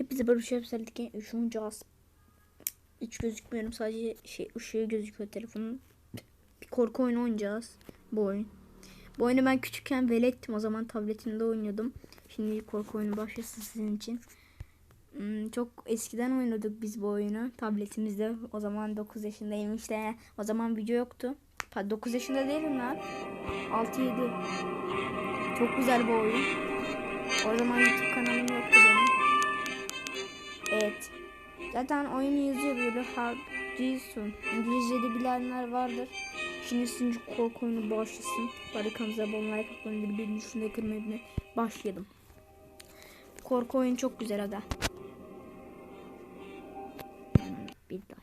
Hepinize barış yükseldik. Üçüncü az. Hiç gözükmüyorum. Sadece şey ışığı gözüküyor telefonun. Bir korku oyunu oynayacağız. Bu oyun. Bu oyunu ben küçükken velettim. O zaman tabletimde oynuyordum. Şimdi korku oyunu başlasın sizin için. Hmm, çok eskiden oynuyorduk biz bu oyunu tabletimizde. O zaman 9 yaşındayım işte. O zaman video yoktu. Pa- 9 yaşında değilim lan. 6-7. Çok güzel bu oyun. O zaman YouTube kanalım yoktu benim. Zaten oyunu yazıyor böyle Hard Jason. İngilizce'de bilenler vardır. Şimdi sizin korku oyunu başlasın. Barikamıza abone like atmayı bildirim düşünde kırmayı başlayalım. Korku oyunu çok güzel ada. Bir daha.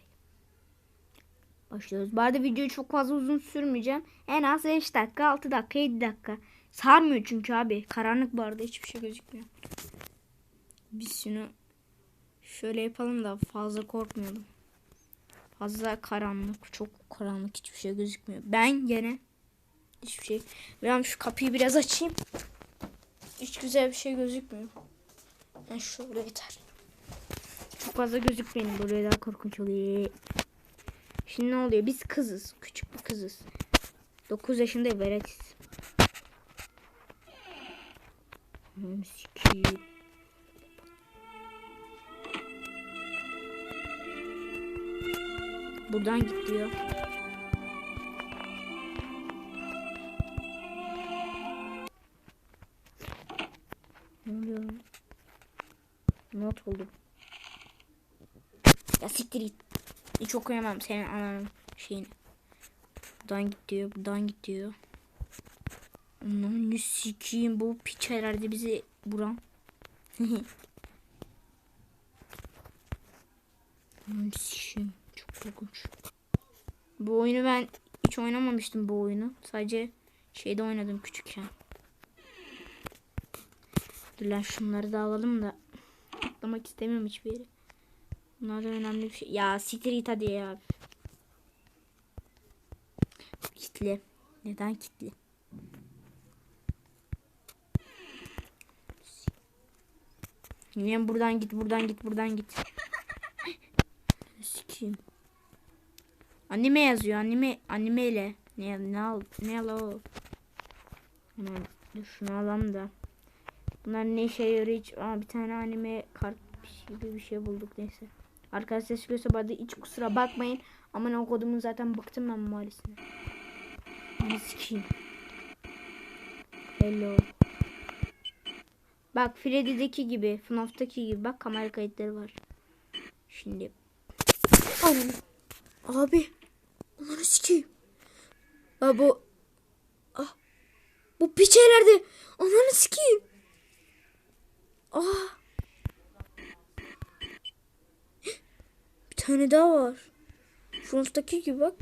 Başlıyoruz. Bu arada videoyu çok fazla uzun sürmeyeceğim. En az 5 dakika, 6 dakika, 7 dakika. Sarmıyor çünkü abi. Karanlık bu arada hiçbir şey gözükmüyor. Biz şunu şöyle yapalım da fazla korkmayalım. Fazla karanlık, çok karanlık hiçbir şey gözükmüyor. Ben gene hiçbir şey. Ben şu kapıyı biraz açayım. Hiç güzel bir şey gözükmüyor. Yani şöyle yeter. Çok fazla gözükmeyin. Buraya daha korkunç oluyor. Şimdi ne oluyor? Biz kızız. Küçük bir kızız. 9 yaşında. Hmm, sikiyim. Buradan git diyor. Ne oluyor? Not buldum. Ya siktir git. Hiç okuyamam senin ananın şeyini. Buradan git diyor. Buradan git diyor. Anam sikiyim bu piç herhalde bizi buran. Anam sikiyim. Korkunç. Bu oyunu ben hiç oynamamıştım bu oyunu. Sadece şeyde oynadım küçükken. Dur lan şunları da alalım da atlamak istemiyorum hiçbir yere. Bunlar da önemli bir şey. Ya siktir git hadi ya. Kitli. Neden kitli? Niye buradan git buradan git buradan git. Sikeyim. Anime yazıyor anime anime ile. Ne ne al ne al o. Dur şunu alalım da. Bunlar ne işe yarıyor hiç. Aa, bir tane anime kart bir şey, gibi bir şey bulduk neyse. Arkadaşlar çıkıyorsa bana hiç kusura bakmayın. Ama ne kodumun zaten bıktım ben maalesef. Ne sikeyim. Hello. Bak Freddy'deki gibi, FNAF'taki gibi bak kamera kayıtları var. Şimdi. Anam. Abi. Onları sikeyim. Ya bu. Ah. Bu piç herhalde. Onları sikeyim. Ah. Bir tane daha var. FNAF'taki gibi bak.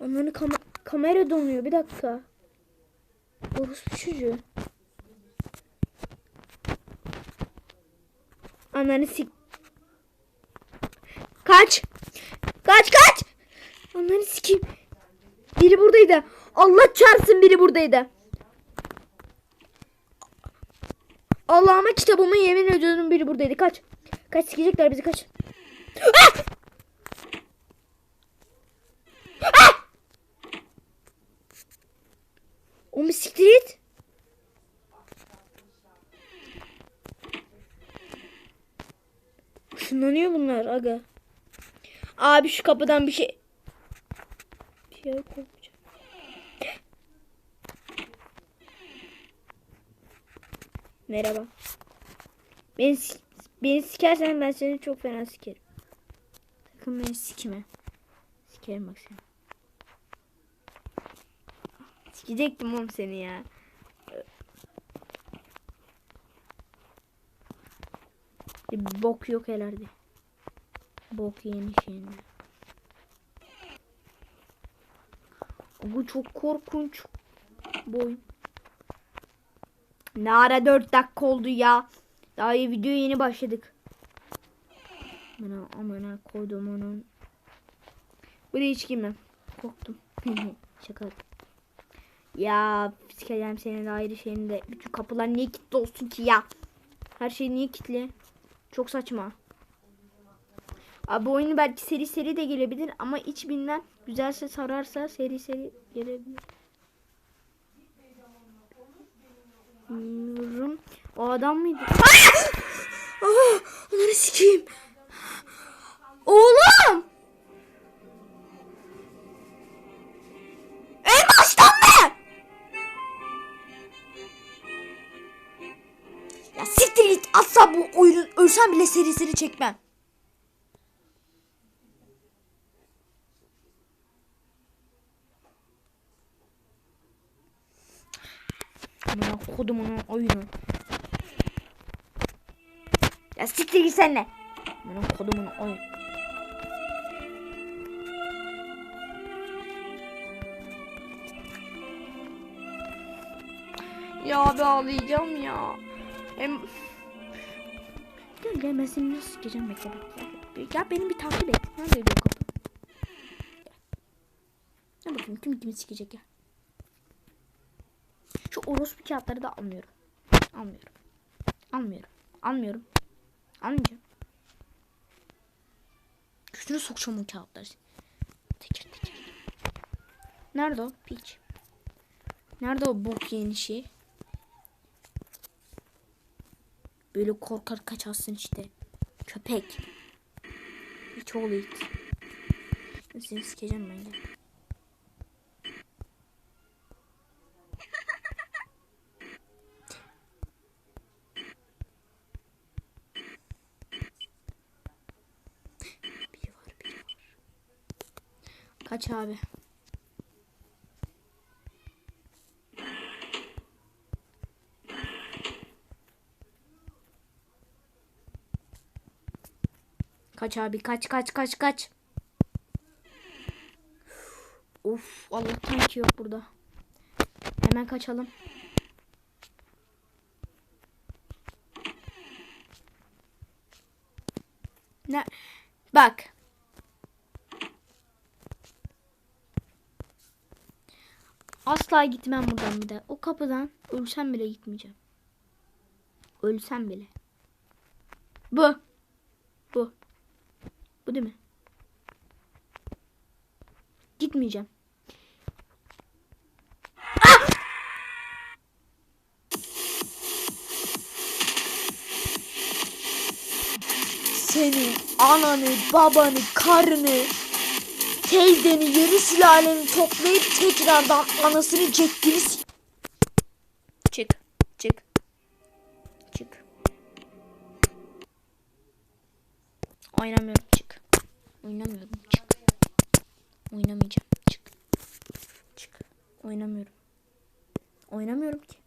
Onların kam- kamera donuyor. Bir dakika. Orospu çocuğu. Ananı sik... Kaç! Kaç kaç! Ananı sikeyim. Biri buradaydı. Allah çarpsın biri buradaydı. Allah'ıma kitabımı yemin ediyorum biri buradaydı. Kaç. Kaç sikecekler bizi kaç. Ah! Ah! O mu siktir et? Işınlanıyor bunlar aga. Abi şu kapıdan bir şey... Bir şey. Merhaba. Beni, beni sikersen ben seni çok fena sikerim. Sakın beni sikme. Sikerim bak seni. Sikecektim oğlum seni ya. Bir bok yok herhalde. Bok yeni şeyinde. Bu çok korkunç. Bu oyun. Ne ara 4 dakika oldu ya. Daha iyi videoya yeni başladık. Bana amına koydum onun. Buraya hiç girmem. Korktum. Şaka. Ya sikeceğim senin ayrı şeyini de. Bütün kapılar niye kilitli olsun ki ya? Her şey niye kilitli? Çok saçma. Abi bu oyunu belki seri seri de gelebilir ama iç binden güzelse sararsa seri seri gelebilir. Bilmiyorum. O adam mıydı? Ah! Onları sikeyim. Oğlum! En baştan? Ya siktir git. Asla bu oyunun ölsem bile serisini çekmem. Amına kodumun oyunu. Ya siktir git sen de. Amına kodumun oyunu. Ya abi ağlayacağım ya. Hem... Gel gel ben seni nasıl sikeceğim bekle bekle. Ya beni bir takip et. Nerede diyor kapı? Gel bakayım kim kimi sikecek ya. Orospu kağıtları da almıyorum. Almıyorum. Almıyorum. Almıyorum. Almayacağım. Üstüne sokacağım o kağıtları. Teker teker. Nerede o? Piç. Nerede o bok yeni şey? Böyle korkar kaçarsın işte. Köpek. Hiç oğlu it. Seni sikeceğim ben ya. Kaç abi. Kaç abi kaç kaç kaç kaç. Of Allah'tan ki yok burada. Hemen kaçalım. Ne? Bak. Asla gitmem buradan bir daha. O kapıdan ölsem bile gitmeyeceğim. Ölsem bile. Bu. Bu. Bu değil mi? Gitmeyeceğim. Seni, ananı, babanı, karını, teyzeni, yeni sülaleni toplayıp tekrardan anasını ceddini s- Çık, çık. Çık. Oynamıyorum, çık. Oynamıyorum, çık. Oynamayacağım, çık. Çık. Oynamıyorum. Oynamıyorum ki.